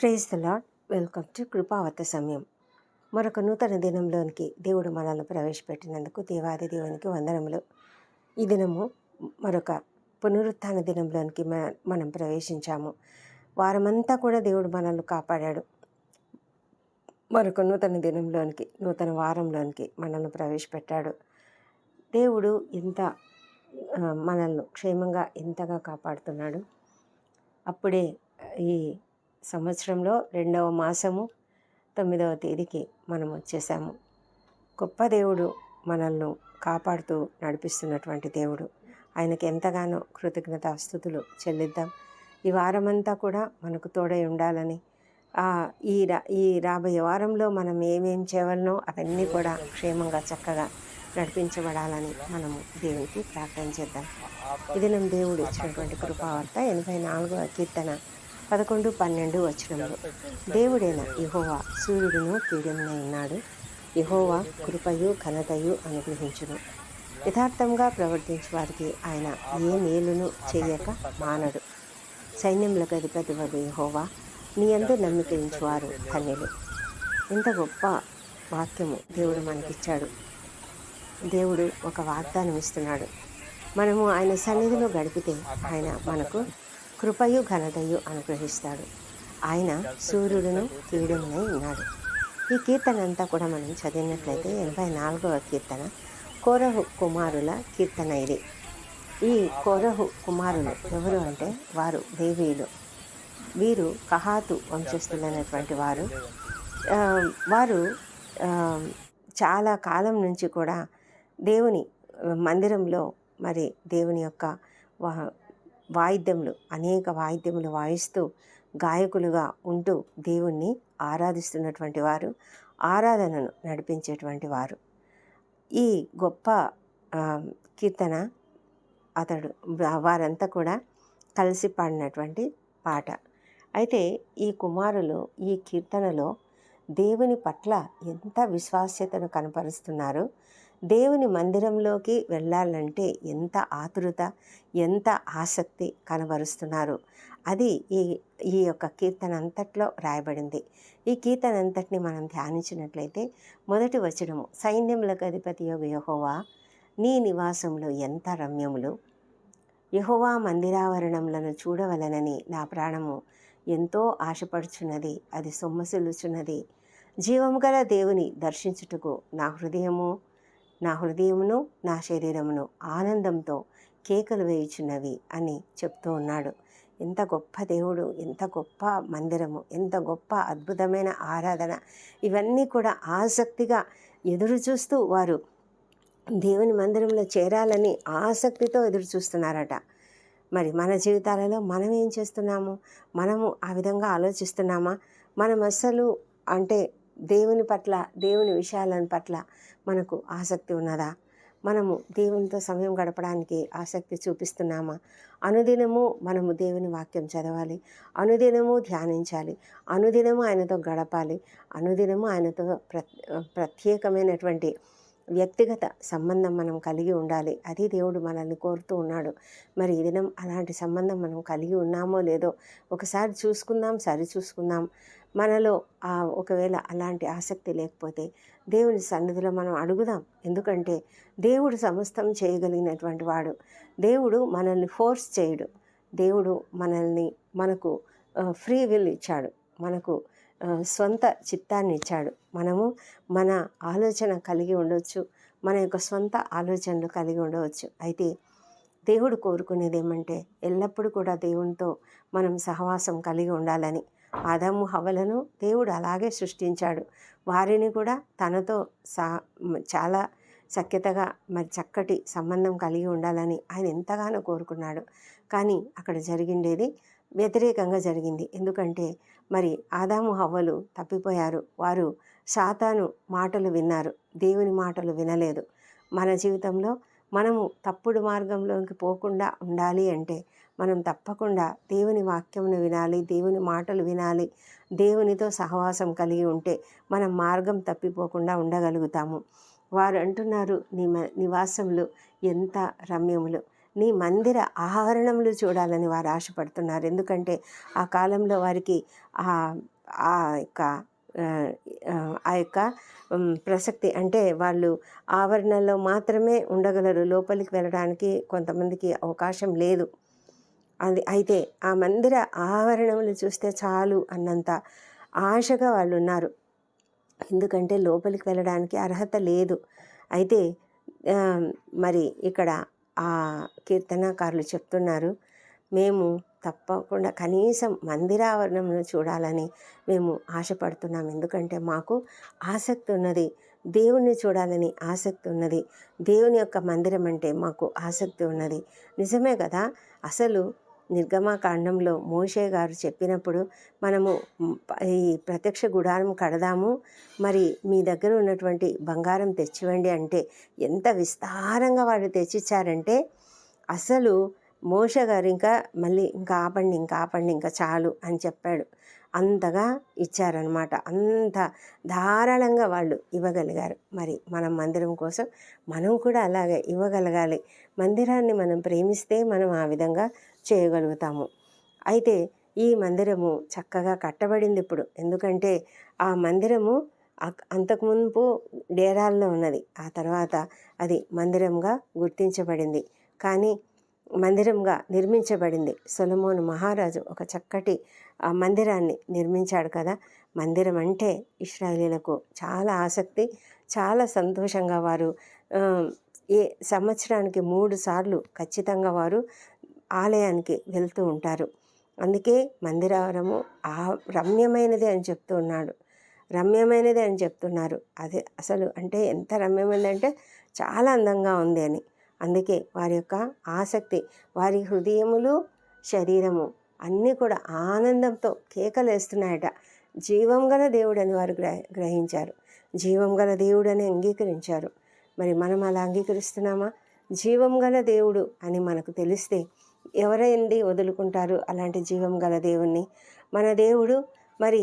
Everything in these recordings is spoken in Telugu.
Praise the Lord welcome to కృపావత సమయం. మరొక నూతన దినంలోనికి దేవుడు మనల్ని ప్రవేశపెట్టినందుకు దేవాది దేవునికి వందనములు. ఈ దినము మరొక పునరుత్థాన దినంలోనికి మనం ప్రవేశించాము. వారమంతా కూడా దేవుడు మనల్ని కాపాడాడు. మరొక నూతన దినంలోనికి నూతన వారంలోనికి మనల్ని ప్రవేశపెట్టాడు. దేవుడు ఎంత మనల్ని క్షేమంగా ఎంతగా కాపాడుతున్నాడు? అప్పుడే ఈ సంవత్సరంలో రెండవ మాసము తొమ్మిదవ తేదీకి మనం వచ్చేసాము. గొప్ప దేవుడు మనల్ని కాపాడుతూ నడిపిస్తున్నటువంటి దేవుడు. ఆయనకి ఎంతగానో కృతజ్ఞత స్థుతులు చెల్లిద్దాం. ఈ వారమంతా కూడా మనకు తోడై ఉండాలని ఈ రా ఈ రాబోయే వారంలో మనం ఏమేం చేయవలనో అవన్నీ కూడా క్షేమంగా చక్కగా నడిపించబడాలని మనము దేవునికి ప్రార్థన చేద్దాం. ఇది నమ్మ దేవుడు ఇచ్చినటువంటి కృపావార్త ఎనభై నాలుగవ కీర్తన పదకొండు పన్నెండు వచనంలో దేవుడైన యహోవా సూర్యుడును కీడెమునై ఉన్నాడు యహోవా కృపయు ఘనతయు అనుగ్రహించును. యథార్థంగా ప్రవర్తించే వారికి ఆయన ఏ మేలును చేయక మానడు. సైన్యములకు అధిపతి వగు యహోవా నీ అందు నమ్మికరించువారు ధన్యులు. ఇంత గొప్ప వాక్యము దేవుడు మనకిచ్చాడు. దేవుడు ఒక వాగ్దానం ఇస్తున్నాడు మనము ఆయన సన్నిధిలో గడిపితే ఆయన మనకు కృపయు ఘనతయు అనుగ్రహిస్తాడు. ఆయన సూర్యుడును కీడునై ఉన్నాడు. ఈ కీర్తన అంతా కూడా మనం చదివినట్లయితే ఎనభై నాలుగవ కీర్తన కోరహు కుమారుల కీర్తన ఇది. ఈ కోరహు కుమారులు ఎవరు అంటే వారు దేవీలు. వీరు కహాతు వంశస్థులైనటువంటి వారు. వారు చాలా కాలం నుంచి కూడా దేవుని మందిరంలో మరి దేవుని యొక్క వాయిద్యములు అనేక వాయిద్యములు వాయిస్తూ గాయకులుగా ఉంటూ దేవుణ్ణి ఆరాధిస్తున్నటువంటి వారు ఆరాధనను నడిపించేటువంటి వారు. ఈ గొప్ప కీర్తన అతడు వారంతా కూడా కలిసి పాడినటువంటి పాట. అయితే ఈ కుమారులు ఈ కీర్తనలో దేవుని పట్ల ఎంత విశ్వాస్యతను కనపరుస్తున్నారు దేవుని మందిరంలోకి వెళ్ళాలంటే ఎంత ఆతురత ఎంత ఆసక్తి కనబరుస్తున్నారు. అది ఈ ఈ యొక్క కీర్తన అంతట్లో రాయబడింది. ఈ కీర్తన అంతటిని మనం ధ్యానించినట్లయితే మొదటి వచనము సైన్యములకు అధిపతి యొక్క యహోవా నీ నివాసంలో ఎంత రమ్యములు. యహోవా మందిరావరణములను చూడవలనని నా ప్రాణము ఎంతో ఆశపడుచున్నది అది సొమ్మసిల్లుచున్నది. జీవము గల దేవుని దర్శించుటకు నా హృదయము నా హృదయమును నా శరీరమును ఆనందంతో కేకలు వేయుచున్నవి అని చెప్తూ ఉన్నాడు. ఎంత గొప్ప దేవుడు ఎంత గొప్ప మందిరము ఎంత గొప్ప అద్భుతమైన ఆరాధన. ఇవన్నీ కూడా ఆసక్తిగా ఎదురు చూస్తూ వారు దేవుని మందిరంలో చేరాలని ఆసక్తితో ఎదురు చూస్తున్నారట. మరి మన జీవితాలలో మనం ఏం చేస్తున్నాము? మనము ఆ విధంగా ఆలోచిస్తున్నామా? మనం అస్సలు అంటే దేవుని పట్ల దేవుని విషయాలను పట్ల మనకు ఆసక్తి ఉన్నదా? మనము దేవునితో సమయం గడపడానికి ఆసక్తి చూపిస్తున్నామా? అనుదినము మనము దేవుని వాక్యం చదవాలి. అనుదినము ధ్యానించాలి. అనుదినము ఆయనతో గడపాలి. అనుదినము ఆయనతో ప్ర ప్రత్యేకమైనటువంటి వ్యక్తిగత సంబంధం మనం కలిగి ఉండాలి. అది దేవుడు మనల్ని కోరుతూ ఉన్నాడు. మరి ఈ దినం అలాంటి సంబంధం మనం కలిగి ఉన్నామో లేదో ఒకసారి చూసుకుందాం సరి చూసుకుందాం. మనలో ఆ ఒకవేళ అలాంటి ఆసక్తి లేకపోతే దేవుని సన్నిధిలో మనం అడుగుదాం. ఎందుకంటే దేవుడు సమస్తం చేయగలిగినటువంటి వాడు. దేవుడు మనల్ని ఫోర్స్ చేయడు. దేవుడు మనల్ని మనకు ఫ్రీ విల్ ఇచ్చాడు. మనకు సొంత చిత్తాన్ని ఇచ్చాడు. మనము మన ఆలోచన కలిగి ఉండవచ్చు మన యొక్క సొంత ఆలోచనలు కలిగి ఉండవచ్చు. అయితే దేవుడు కోరుకునేది ఏమంటే ఎల్లప్పుడూ కూడా దేవునితో మనం సహవాసం కలిగి ఉండాలని. ఆదాము హవలను దేవుడు అలాగే సృష్టించాడు. వారిని కూడా తనతో సా చాలా సఖ్యతగా మరి చక్కటి సంబంధం కలిగి ఉండాలని ఆయన ఎంతగానో కోరుకున్నాడు. కానీ అక్కడ జరిగిండేది వ్యతిరేకంగా జరిగింది. ఎందుకంటే మరి ఆదాము హవ్వలు తప్పిపోయారు. వారు సాతాను మాటలు విన్నారు. దేవుని మాటలు వినలేదు. మన జీవితంలో మనము తప్పుడు మార్గంలోకి పోకుండా ఉండాలి అంటే మనం తప్పకుండా దేవుని వాక్యమును వినాలి దేవుని మాటలు వినాలి దేవునితో సహవాసం కలిగి ఉంటే మనం మార్గం తప్పిపోకుండా ఉండగలుగుతాము. వారు అంటున్నారు నీ మ- నివాసములు ఎంత రమ్యములు. నీ మందిర ఆవరణములు చూడాలని వారు ఆశపడుతున్నారు. ఎందుకంటే ఆ కాలంలో వారికి ఆ ఆ యొక్క ఆ, యొక్క ప్రసక్తి అంటే వాళ్ళు ఆవరణలో మాత్రమే ఉండగలరు. లోపలికి వెళ్ళడానికి కొంతమందికి అవకాశం లేదు. అది అయితే ఆ మందిర ఆవరణములు చూస్తే చాలు అన్నంత ఆశగా వాళ్ళు ఉన్నారు ఎందుకంటే లోపలికి వెళ్ళడానికి అర్హత లేదు. అయితే మరి ఇక్కడ ఆ కీర్తనాకారులు చెప్తున్నారు మేము తప్పకుండా కనీసం మందిరావరణంను చూడాలని మేము ఆశపడుతున్నాం. ఎందుకంటే మాకు ఆసక్తి ఉన్నది. దేవుణ్ణి చూడాలని ఆసక్తి ఉన్నది. దేవుని యొక్క మందిరం అంటే మాకు ఆసక్తి ఉన్నది. నిజమే కదా? అసలు నిర్గమాకాండంలో మోషే గారు చెప్పినప్పుడు మనము ఈ ప్రత్యక్ష గుడారం కడదాము మరి మీ దగ్గర ఉన్నటువంటి బంగారం తెచ్చివ్వండి అంటే ఎంత విస్తారంగా వాళ్ళు తెచ్చిచ్చారంటే అసలు మోష గారు ఇంకా మళ్ళీ ఇంకా ఆపండి ఇంకా ఆపండి ఇంకా చాలు అని చెప్పాడు. అంతగా ఇచ్చారనమాట అంత ధారాళంగా వాళ్ళు ఇవ్వగలిగారు. మరి మనం మందిరం కోసం మనం కూడా అలాగే ఇవ్వగలగాలి. మందిరాన్ని మనం ప్రేమిస్తే మనం ఆ విధంగా చేయగలుగుతాము. అయితే ఈ మందిరము చక్కగా కట్టబడింది ఇప్పుడు. ఎందుకంటే ఆ మందిరము అంతకుముందు డేరాల్లో ఉన్నది. ఆ తర్వాత అది మందిరంగా గుర్తించబడింది. కానీ మందిరంగా నిర్మించబడింది. సొలమోను మహారాజు ఒక చక్కటి ఆ మందిరాన్ని నిర్మించాడు కదా. మందిరం అంటే ఇస్రాయలీలకు చాలా ఆసక్తి చాలా సంతోషంగా వారు ఏ సంవత్సరానికి మూడు సార్లు ఖచ్చితంగా వారు ఆలయానికి వెళ్తూ ఉంటారు. అందుకే మందిరావరము ఆ రమ్యమైనది అని చెప్తూ ఉన్నాడు రమ్యమైనది అని చెప్తున్నారు. అదే అసలు అంటే ఎంత రమ్యమైనది చాలా అందంగా ఉంది అని. అందుకే వారి యొక్క ఆసక్తి వారి హృదయములు శరీరము అన్నీ కూడా ఆనందంతో కేకలేస్తున్నాయట. జీవం గల దేవుడని వారు గ్రహ గ్రహించారు. జీవం గల దేవుడని అంగీకరించారు. మరి మనం అలా అంగీకరిస్తున్నామా? జీవం గల దేవుడు అని మనకు తెలిస్తే ఎవరైంది వదులుకుంటారు అలాంటి జీవం గల దేవుణ్ణి? మన దేవుడు మరి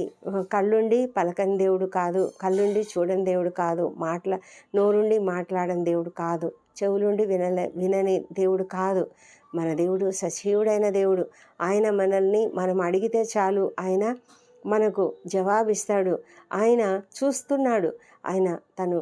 కళ్ళుండి పలకని దేవుడు కాదు కళ్ళుండి చూడని దేవుడు కాదు మాట్లా నోరుండి మాట్లాడని దేవుడు కాదు చెవులుండి వినలే వినని దేవుడు కాదు. మన దేవుడు సజీవుడైన దేవుడు. ఆయన మనల్ని మనం అడిగితే చాలు ఆయన మనకు జవాబిస్తాడు ఆయన చూస్తున్నాడు ఆయన తను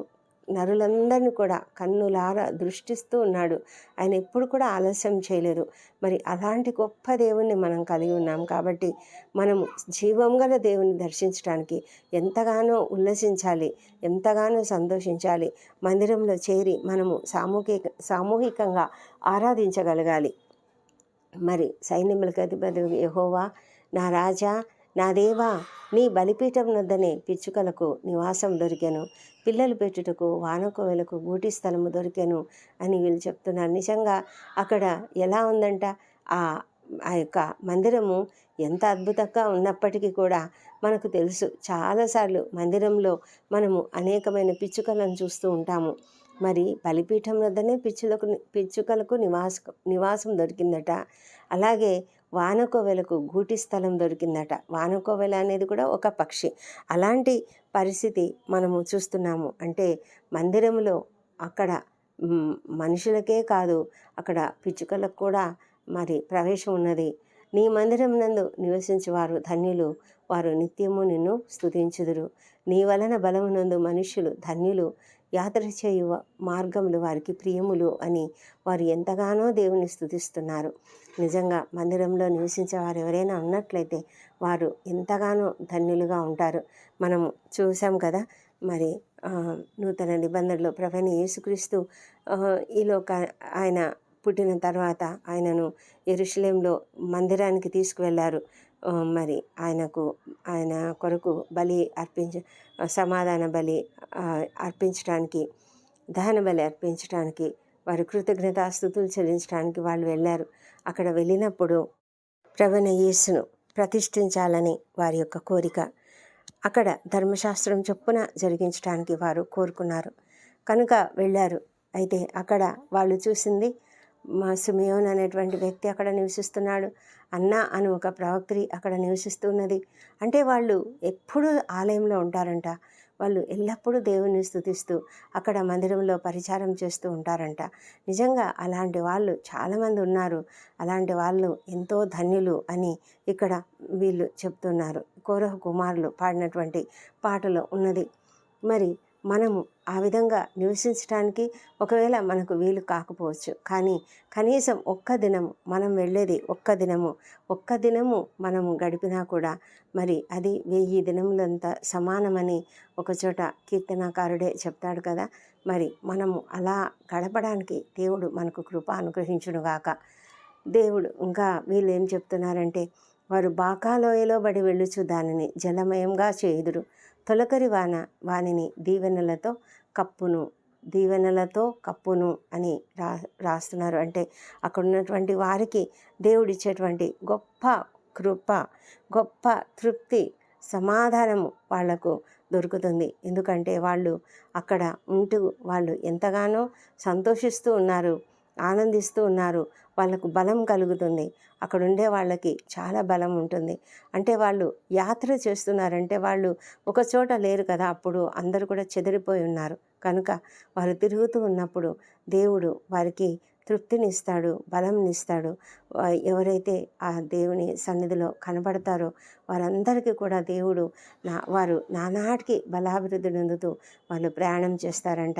నరులందరినీ కూడా కన్నులారా దృష్టిస్తూ ఉన్నాడు. ఆయన ఎప్పుడు కూడా ఆలస్యం చేయలేదు. మరి అలాంటి గొప్ప దేవుణ్ణి మనం కలిగి ఉన్నాం కాబట్టి మనము జీవం గల దేవుని దర్శించడానికి ఎంతగానో ఉల్లసించాలి ఎంతగానో సంతోషించాలి మందిరంలో చేరి మనము సామూహిక సామూహికంగా ఆరాధించగలగాలి. మరి సైన్యములకు అధిపతి యహోవా నా రాజా నా దేవా నీ బలిపీఠం వద్దనే పిచ్చుకలకు నివాసం దొరికెను. పిల్లలు పెట్టుటకు వానకోవెలకు గూటి స్థలము దొరికెను అని వీళ్ళు చెప్తున్నారు. నిజంగా అక్కడ ఎలా ఉందంట? ఆ ఆ యొక్క మందిరము ఎంత అద్భుతంగా ఉన్నప్పటికీ కూడా మనకు తెలుసు చాలాసార్లు మందిరంలో మనము అనేకమైన పిచ్చుకలను చూస్తూ ఉంటాము. మరి బలిపీఠం వద్దనే పిచ్చులకు పిచ్చుకలకు నివాస నివాసం దొరికిందట. అలాగే వానకోవెలకు గూటి స్థలం దొరికిందట. వానకోవెల అనేది కూడా ఒక పక్షి. అలాంటి పరిస్థితి మనము చూస్తున్నాము. అంటే మందిరంలో అక్కడ మనుషులకే కాదు అక్కడ పిచ్చుకలకు కూడా మరి ప్రవేశం ఉన్నది. నీ మందిరం నందు నివసించువారు ధన్యులు. వారు నిత్యము నిన్ను స్థుతించుదురు నీ వలన బలమునందు మనుష్యులు ధన్యులు. యాత్ర చేయు మార్గములు వారికి ప్రియములు అని వారు ఎంతగానో దేవుని స్థుతిస్తున్నారు నిజంగా మందిరంలో నివసించే వారు ఎవరైనా ఉన్నట్లయితే వారు ఎంతగానో ధన్యులుగా ఉంటారు. మనం చూసాం కదా మరి నూతన నిబంధనలో ప్రవణ యేసుక్రీస్తు ఈలోక ఆయన పుట్టిన తర్వాత ఆయనను ఎరుషులేంలో మందిరానికి తీసుకువెళ్ళారు. మరి ఆయనకు ఆయన కొరకు బలి అర్పించ సమాధాన బలి అర్పించడానికి దహన బలి అర్పించడానికి వారు కృతజ్ఞతాస్థుతులు చెల్లించడానికి వాళ్ళు వెళ్ళారు. అక్కడ వెళ్ళినప్పుడు ప్రవణ యేసును ప్రతిష్ఠించాలని వారి యొక్క కోరిక. అక్కడ ధర్మశాస్త్రం చొప్పున జరిగించడానికి వారు కోరుకున్నారు. కనుక వెళ్ళారు. అయితే అక్కడ వాళ్ళు చూసింది మా సుమయోన్ అనేటువంటి వ్యక్తి అక్కడ నివసిస్తున్నాడు. అన్న అని ఒక ప్రవక్త్రి అక్కడ నివసిస్తున్నది. అంటే వాళ్ళు ఎప్పుడు ఆలయంలో ఉంటారంట. వాళ్ళు ఎల్లప్పుడూ దేవుని స్థుతిస్తూ అక్కడ మందిరంలో పరిచారం చేస్తూ ఉంటారంట. నిజంగా అలాంటి వాళ్ళు చాలామంది ఉన్నారు. అలాంటి వాళ్ళు ఎంతో ధన్యులు అని ఇక్కడ వీళ్ళు చెప్తున్నారు. కోరహ కుమారులు పాడినటువంటి పాటలో ఉన్నది. మరి మనము ఆ విధంగా నివసించడానికి ఒకవేళ మనకు వీలు కాకపోవచ్చు. కానీ కనీసం ఒక్క దినము మనం వెళ్ళేది ఒక్క దినము ఒక్క దినము మనము గడిపినా కూడా మరి అది వెయ్యి దినములంత సమానమని ఒకచోట కీర్తనాకారుడే చెప్తాడు కదా. మరి మనము అలా గడపడానికి దేవుడు మనకు కృప అనుగ్రహించునుగాక దేవుడు ఇంకా వీళ్ళు ఏం చెప్తున్నారంటే వారు బాకాలోయలో బడి వెళ్ళుచు దానిని జలమయంగా చేయుదురు. తొలకరి వాన వానిని దీవెనలతో కప్పును దీవెనలతో కప్పును అని రా రాస్తున్నారు. అంటే అక్కడ ఉన్నటువంటి వారికి దేవుడిచ్చేటువంటి గొప్ప కృప గొప్ప తృప్తి సమాధానము వాళ్ళకు దొరుకుతుంది. ఎందుకంటే వాళ్ళు అక్కడ ఉంటూ వాళ్ళు ఎంతగానో సంతోషిస్తూ ఉన్నారు. ఆనందిస్తూ ఉన్నారు. వాళ్ళకు బలం కలుగుతుంది. అక్కడ ఉండే వాళ్ళకి చాలా బలం ఉంటుంది. అంటే వాళ్ళు యాత్ర చేస్తున్నారంటే వాళ్ళు ఒక చోట లేరు కదా అప్పుడు అందరూ కూడా చెదిరిపోయి ఉన్నారు. కనుక వారు తిరుగుతూ ఉన్నప్పుడు దేవుడు వారికి తృప్తినిస్తాడు బలంనిస్తాడు. ఎవరైతే ఆ దేవుని సన్నిధిలో కనబడతారో వారందరికీ కూడా దేవుడు నా వారు నానాటికి బలాభివృద్ధి నొందుతూ వాళ్ళు ప్రయాణం చేస్తారంట.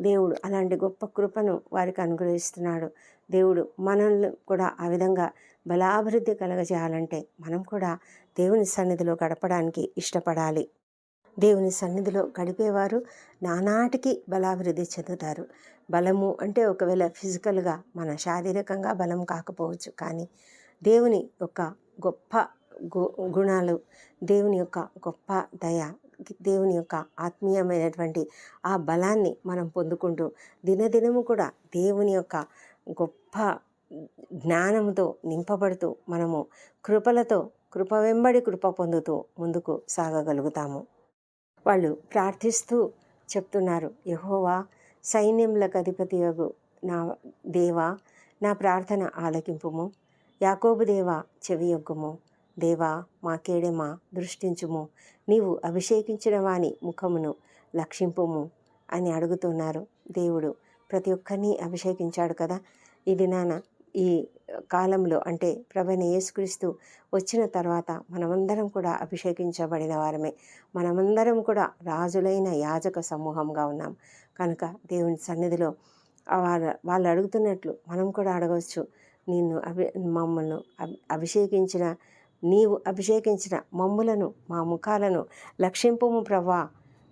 దేవుడు అలాంటి గొప్ప కృపను వారికి అనుగ్రహిస్తున్నాడు. దేవుడు మనల్ని కూడా ఆ విధంగా బలాభివృద్ధి కలగజేయాలంటే మనం కూడా దేవుని సన్నిధిలో గడపడానికి ఇష్టపడాలి. దేవుని సన్నిధిలో గడిపేవారు నానాటికి బలాభివృద్ధి చెందుతారు. బలము అంటే ఒకవేళ ఫిజికల్గా మన శారీరకంగా బలం కాకపోవచ్చు కానీ దేవుని యొక్క గొప్ప గుణాలు దేవుని యొక్క గొప్ప దయ దేవుని యొక్క ఆత్మీయమైనటువంటి ఆ బలాన్ని మనం పొందుకుంటూ దినదినము కూడా దేవుని యొక్క గొప్ప జ్ఞానముతో నింపబడుతూ మనము కృపలతో కృప వెంబడి కృప పొందుతూ ముందుకు సాగగలుగుతాము. వాళ్ళు ప్రార్థిస్తూ చెప్తున్నారు యహోవా సైన్యములకు అధిపతి నా దేవా నా ప్రార్థన ఆలకింపుము. యాకోబు దేవా చెవియొగ్గుము. దేవా మాకేడెమా దృష్టించుము. నీవు అభిషేకించిన వాని ముఖమును లక్షింపుము అని అడుగుతున్నారు దేవుడు. ప్రతి ఒక్కరిని అభిషేకించాడు కదా. ఈ దినాన ఈ కాలంలో అంటే ప్రభని యేసుక్రీస్తు వచ్చిన తర్వాత మనమందరం కూడా అభిషేకించబడిన వారమే. మనమందరం కూడా రాజులైన యాజక సమూహంగా ఉన్నాం. కనుక దేవుని సన్నిధిలో వాళ్ళ వాళ్ళు అడుగుతున్నట్లు మనం కూడా అడగవచ్చు. నిన్ను అభి మమ్మల్ని అభిషేకించిన నీవు అభిషేకించిన మమ్ములను మా ముఖాలను లక్షింపుము ప్రవ్వా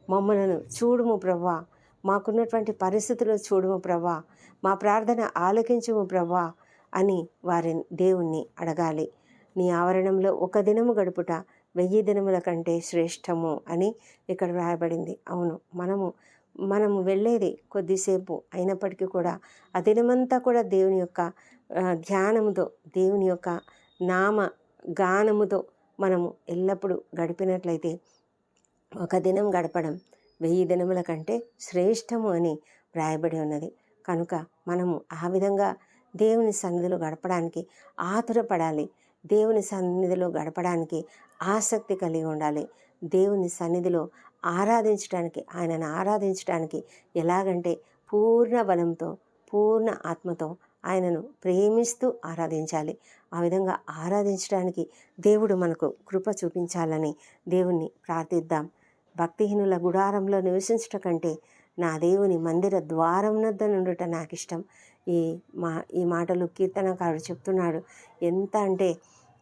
మమ్మలను చూడుము ప్రవ్వా మాకున్నటువంటి పరిస్థితులు చూడుము ప్రవ్వా మా ప్రార్థన ఆలకించుము ప్రవ్వా అని వారి దేవుణ్ణి అడగాలి. నీ ఆవరణంలో ఒక దినము గడుపుట వెయ్యి దినముల కంటే శ్రేష్టము అని ఇక్కడ వ్రాయబడింది. అవును మనము మనము వెళ్ళేది కొద్దిసేపు అయినప్పటికీ కూడా ఆ దినమంతా కూడా దేవుని యొక్క ధ్యానముతో దేవుని యొక్క నామ గానముతో మనము ఎల్లప్పుడూ గడిపినట్లయితే ఒక దినం గడపడం వెయ్యి దినముల కంటే శ్రేష్టము అని వ్రాయబడి ఉన్నది. కనుక మనము ఆ విధంగా దేవుని సన్నిధిలో గడపడానికి ఆతురపడాలి. దేవుని సన్నిధిలో గడపడానికి ఆసక్తి కలిగి ఉండాలి. దేవుని సన్నిధిలో ఆరాధించడానికి ఆయనను ఆరాధించడానికి ఎలాగంటే పూర్ణ బలంతో పూర్ణ ఆత్మతో ఆయనను ప్రేమిస్తూ ఆరాధించాలి. ఆ విధంగా ఆరాధించడానికి దేవుడు మనకు కృప చూపించాలని దేవుణ్ణి ప్రార్థిద్దాం. భక్తిహీనుల గుడారంలో నివసించట కంటే నా దేవుని మందిర ద్వారం వద్ద నుండుట నాకు ఇష్టం ఈ మా ఈ మాటలు కీర్తనకారుడు చెప్తున్నాడు. ఎంత అంటే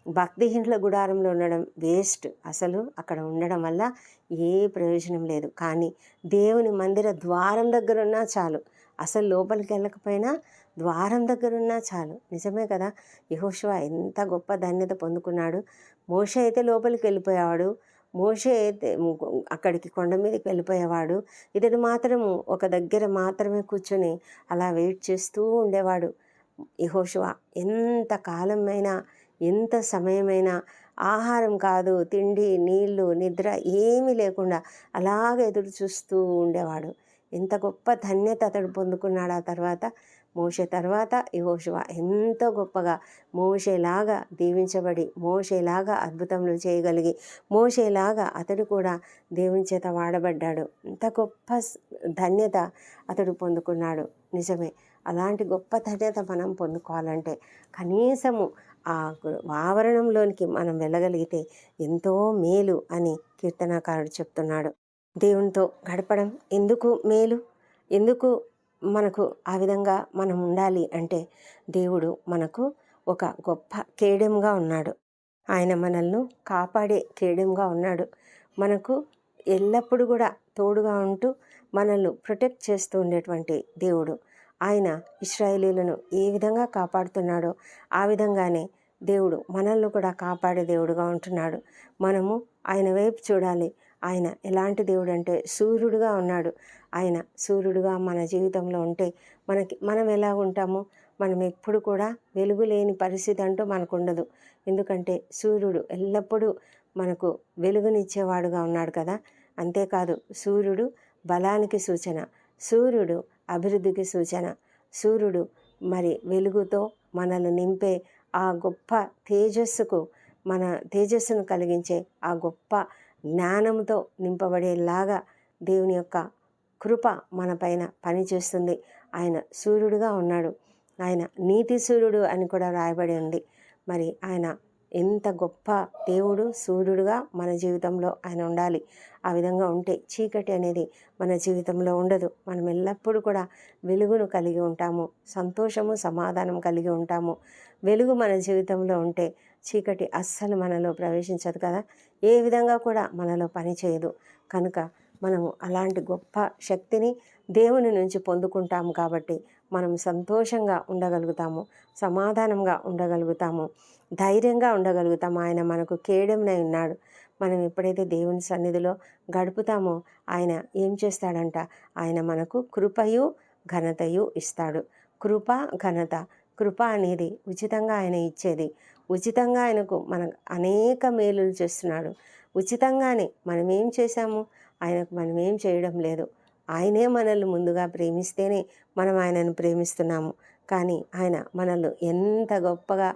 భక్తిహీనుల గుడారంలో ఉండడం వేస్ట్. అసలు అక్కడ ఉండడం వల్ల ఏ ప్రయోజనం లేదు. కానీ దేవుని మందిర ద్వారం దగ్గర ఉన్నా చాలు. అసలు లోపలికి వెళ్ళకపోయినా ద్వారం దగ్గర ఉన్నా చాలు. నిజమే కదా? యహోశివ ఎంత గొప్ప ధన్యత పొందుకున్నాడు. మోష అయితే లోపలికి వెళ్ళిపోయేవాడు. మోషే అయితే అక్కడికి కొండ మీదకి వెళ్ళిపోయేవాడు. ఇతడు మాత్రము ఒక దగ్గర మాత్రమే కూర్చొని అలా వెయిట్ చేస్తూ ఉండేవాడు. యహోశివ ఎంత కాలమైనా ఎంత సమయమైనా ఆహారం కాదు తిండి నీళ్ళు నిద్ర ఏమీ లేకుండా అలాగే ఎదురు చూస్తూ ఉండేవాడు. ఎంత గొప్ప ధన్యత అతడు పొందుకున్నాడు ఆ తర్వాత. మోషే తర్వాత యెహోషువ ఎంతో గొప్పగా మోషేలాగా దీవించబడి మోషేలాగా అద్భుతములు చేయగలిగి మోషేలాగా అతడు కూడా దేవుని చేత వాడబడ్డాడు. ఎంత గొప్ప ధన్యత అతడు పొందుకున్నాడు. నిజమే అలాంటి గొప్ప ధన్యత మనం పొందుకోవాలంటే కనీసము ఆ ఆవరణంలోనికి మనం వెళ్ళగలిగితే ఎంతో మేలు అని కీర్తనాకారుడు చెప్తున్నాడు. దేవునితో గడపడం ఎందుకు మేలు? ఎందుకు మనకు ఆ విధంగా మనం ఉండాలి అంటే దేవుడు మనకు ఒక గొప్ప కేడెంగా ఉన్నాడు. ఆయన మనల్ని కాపాడే కేడెంగా ఉన్నాడు. మనకు ఎల్లప్పుడూ కూడా తోడుగా ఉంటూ మనల్ని ప్రొటెక్ట్ చేస్తూ ఉండేటువంటి దేవుడు. ఆయన ఇస్రాయేలీలను ఏ విధంగా కాపాడుతున్నాడో ఆ విధంగానే దేవుడు మనల్ని కూడా కాపాడే దేవుడుగా ఉంటున్నాడు. మనము ఆయన వైపు చూడాలి. ఆయన ఎలాంటి దేవుడు అంటే సూర్యుడుగా ఉన్నాడు. ఆయన సూర్యుడుగా మన జీవితంలో ఉంటే మనకి మనం ఎలా ఉంటామో మనం ఎప్పుడు కూడా వెలుగు లేని పరిస్థితి అంటూ మనకు ఉండదు. ఎందుకంటే సూర్యుడు ఎల్లప్పుడూ మనకు వెలుగునిచ్చేవాడుగా ఉన్నాడు కదా. అంతేకాదు సూర్యుడు బలానికి సూచన సూర్యుడు అభివృద్ధికి సూచన సూర్యుడు మరి వెలుగుతో మనల్ని నింపే ఆ గొప్ప తేజస్సుకు మన తేజస్సును కలిగించే ఆ గొప్ప జ్ఞానంతో నింపబడేలాగా దేవుని యొక్క కృప మన పైన పనిచేస్తుంది. ఆయన సూర్యుడుగా ఉన్నాడు. ఆయన నీతి సూర్యుడు అని కూడా రాయబడి ఉంది. మరి ఆయన ఎంత గొప్ప దేవుడు సూర్యుడుగా మన జీవితంలో ఆయన ఉండాలి. ఆ విధంగా ఉంటే చీకటి అనేది మన జీవితంలో ఉండదు. మనం ఎల్లప్పుడూ కూడా వెలుగును కలిగి ఉంటాము. సంతోషము సమాధానం కలిగి ఉంటాము. వెలుగు మన జీవితంలో ఉంటే చీకటి అస్సలు మనలో ప్రవేశించదు కదా. ఏ విధంగా కూడా మనలో పని చేయదు. కనుక మనము అలాంటి గొప్ప శక్తిని దేవుని నుంచి పొందుకుంటాము కాబట్టి మనం సంతోషంగా ఉండగలుగుతాము సమాధానంగా ఉండగలుగుతాము ధైర్యంగా ఉండగలుగుతాము. ఆయన మనకు కేడెంనై ఉన్నాడు. మనం ఎప్పుడైతే దేవుని సన్నిధిలో గడుపుతామో ఆయన ఏం చేస్తాడంట? ఆయన మనకు కృపయు ఘనతయు ఇస్తాడు. కృప ఘనత. కృప అనేది ఉచితంగా ఆయన ఇచ్చేది. ఉచితంగా ఆయనకు మన అనేక మేలులు చేస్తున్నాడు. ఉచితంగానే మనమేం చేశాము? ఆయనకు మనమేం చేయడం లేదు. ఆయనే మనల్ని ముందుగా ప్రేమిస్తేనే మనం ఆయనను ప్రేమిస్తున్నాము. కానీ ఆయన మనల్ని ఎంత గొప్పగా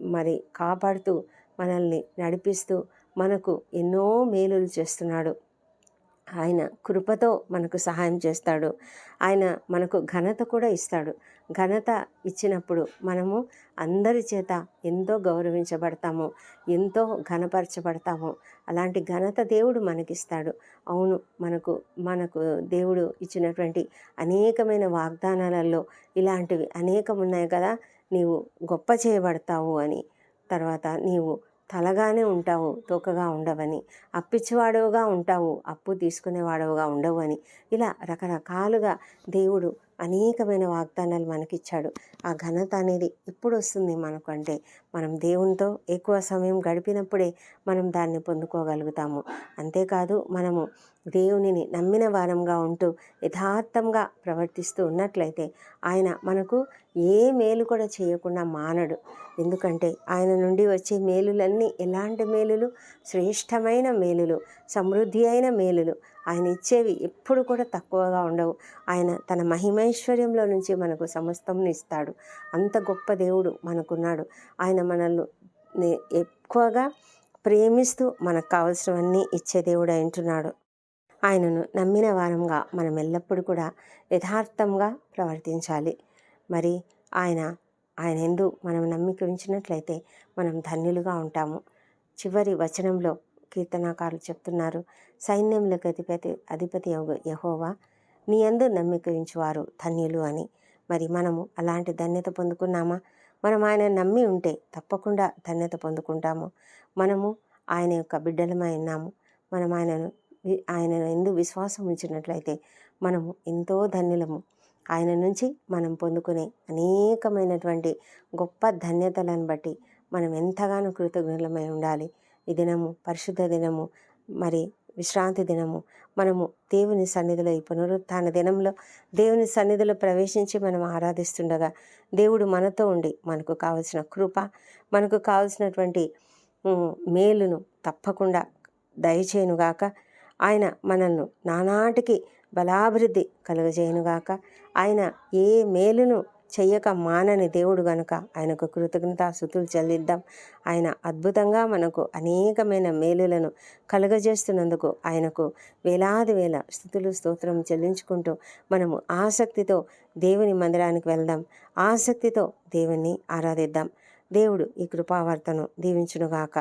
మరి కాపాడుతూ మనల్ని నడిపిస్తూ మనకు ఎన్నో మేలులు చేస్తున్నాడు. ఆయన కృపతో మనకు సహాయం చేస్తాడు. ఆయన మనకు ఘనత కూడా ఇస్తాడు. ఘనత ఇచ్చినప్పుడు మనము అందరి చేత ఎంతో గౌరవించబడతాము ఎంతో ఘనపరచబడతాము. అలాంటి ఘనత దేవుడు మనకిస్తాడు. అవును మనకు మనకు దేవుడు ఇచ్చినటువంటి అనేకమైన వాగ్దానాలలో ఇలాంటివి అనేకం ఉన్నాయి కదా నీవు గొప్ప చేయబడతావు అని. తర్వాత నీవు తలగానే ఉంటావు తోకగా ఉండవని. అప్పిచ్చేవాడవుగా ఉంటావు అప్పు తీసుకునేవాడవుగా ఉండవు అని. ఇలా రకరకాలుగా దేవుడు అనేకమైన వాగ్దానాలు మనకిచ్చాడు. ఆ ఘనత అనేది ఇప్పుడు వస్తుంది మనకు అంటే మనం దేవునితో ఎక్కువ సమయం గడిపినప్పుడే మనం దాన్ని పొందుకోగలుగుతాము. అంతేకాదు మనము దేవునిని నమ్మిన వారంగా ఉంటూ యథార్థంగా ప్రవర్తిస్తూ ఉన్నట్లయితే ఆయన మనకు ఏ మేలు కూడా చేయకుండా మానడు. ఎందుకంటే ఆయన నుండి వచ్చే మేలులన్నీ ఎలాంటి మేలులు? శ్రేష్టమైన మేలులు సమృద్ధి అయిన మేలులు. ఆయన ఇచ్చేవి ఎప్పుడు కూడా తక్కువగా ఉండవు. ఆయన తన మహిమైశ్వర్యంలో నుంచి మనకు సమస్తం ఇస్తాడు. అంత గొప్ప దేవుడు మనకున్నాడు. ఆయన మనల్ని నే- ఎక్కువగా ప్రేమిస్తూ మనకు కావలసినవన్నీ ఇచ్చే దేవుడు అంటున్నాడు ఆయనను నమ్మిన వారంగా మనం ఎల్లప్పుడూ కూడా యథార్థంగా ప్రవర్తించాలి. మరి ఆయన ఆయన ఎందు మనం నమ్మిక ఉంచినట్లయితే మనం ధన్యులుగా ఉంటాము. చివరి వచనంలో కీర్తనాకారులు చెప్తున్నారు. సైన్యములకు అధిపతి అధిపతి యహోవా యెహోవా నీ అందు నమ్మిక ఉంచువారు ధన్యులు అని. మరి మనము అలాంటి ధన్యత పొందుకున్నామా? మనం ఆయన నమ్మి ఉంటే తప్పకుండా ధన్యత పొందుకుంటాము. మనము ఆయన యొక్క బిడ్డలమై ఉన్నాము. మనం ఆయనను ఆయనను ఎందు విశ్వాసం ఉంచినట్లయితే మనము ఎంతో ధన్యులము. ఆయన నుంచి మనం పొందుకునే అనేకమైనటువంటి గొప్ప ధన్యతలను బట్టి మనం ఎంతగానో కృతజ్ఞులమై ఉండాలి. ఈ దినము పరిశుద్ధ దినము మరి విశ్రాంతి దినము మనము దేవుని సన్నిధిలో ఈ పునరుత్థాన దినంలో దేవుని సన్నిధిలో ప్రవేశించి మనం ఆరాధిస్తుండగా దేవుడు మనతో ఉండి మనకు కావలసిన కృప మనకు కావలసినటువంటి మేలును తప్పకుండా దయచేయునుగాక ఆయన మనల్ని నానాటికి బలాభివృద్ధి కలుగజేయునుగాక ఆయన ఏ మేలును చెయ్యక మానని దేవుడు గనుక ఆయనకు కృతజ్ఞతాస్థుతులు చెల్లిద్దాం. ఆయన అద్భుతంగా మనకు అనేకమైన మేలులను కలుగజేస్తున్నందుకు ఆయనకు వేలాది వేల స్థుతులు స్తోత్రం చెల్లించుకుంటూ మనము ఆసక్తితో దేవుని మందిరానికి వెళ్దాం. ఆసక్తితో దేవుణ్ణి ఆరాధిద్దాం. దేవుడు ఈ కృపావార్తను దీవించునుగాక.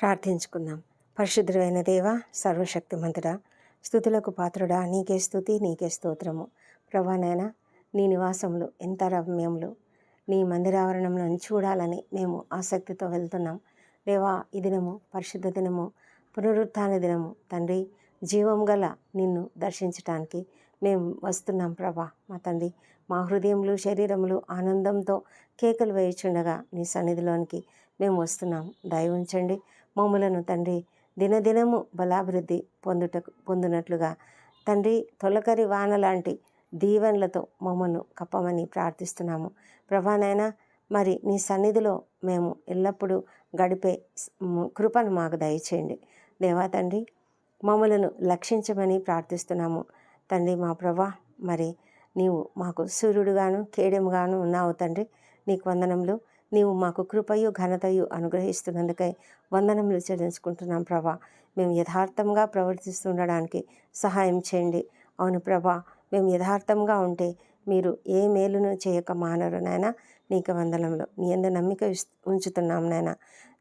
ప్రార్థించుకుందాం. పరిశుద్ధమైన దేవ సర్వశక్తిమంతుడా స్థుతులకు పాత్రుడా నీకే స్థుతి నీకే స్తోత్రము. ప్రభానైనా నీ నివాసములు ఎంత రమ్యములు. నీ మందిరావరణంలో చూడాలని మేము ఆసక్తితో వెళ్తున్నాం. దేవా ఈ దినము పరిశుద్ధ దినము పునరుత్థాన దినము. తండ్రి జీవం గల నిన్ను దర్శించటానికి మేము వస్తున్నాం ప్రభా. మా తండ్రి మా హృదయములు శరీరములు ఆనందంతో కేకలు వేయుచుండగా నీ సన్నిధిలోనికి మేము వస్తున్నాం. దయ ఉంచండి మమ్మలను తండ్రి దినదినము బలాభివృద్ధి పొందుటకు పొందినట్లుగా. తండ్రి తొలకరి వాన లాంటి దీవెనలతో మమ్మను కప్పమని ప్రార్థిస్తున్నాము. ప్రభానైనా మరి నీ సన్నిధిలో మేము ఎల్లప్పుడూ గడిపే కృపను మాకు దయచేయండి. దేవా తండ్రి మమ్మలను లక్షించమని ప్రార్థిస్తున్నాము. తండ్రి మా ప్రభా మరి నీవు మాకు సూర్యుడుగాను కేడెముగాను ఉన్నావు తండ్రి. నీకు వందనములు. నీవు మాకు కృపయు ఘనతయు అనుగ్రహిస్తున్నందుకై వందనములు చెల్లించుకుంటున్నాం ప్రభా. మేము యథార్థంగా ప్రవర్తిస్తుండడానికి సహాయం చేయండి. అవును ప్రభా మేము యథార్థంగా ఉంటే మీరు ఏ మేలును చేయక మానరు నాయన. నీకు వందనములు. నీ ఎందు నమ్మిక ఉంచుతున్నాం నాయన.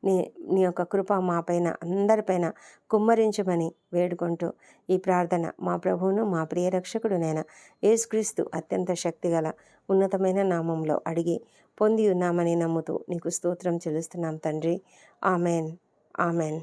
నీ నీ యొక్క కృప మా పైన అందరిపైన కుమ్మరించమని వేడుకుంటూ ఈ ప్రార్థన మా ప్రభువును మా ప్రియ రక్షకుడు నైనా యేసుక్రీస్తు అత్యంత శక్తిగల ఉన్నతమైన నామంలో అడిగి పొంది ఉన్నామని నమ్ముతూ నీకు స్తోత్రం చెల్లిస్తున్నాం తండ్రి. ఆమెన్. ఆమెన్.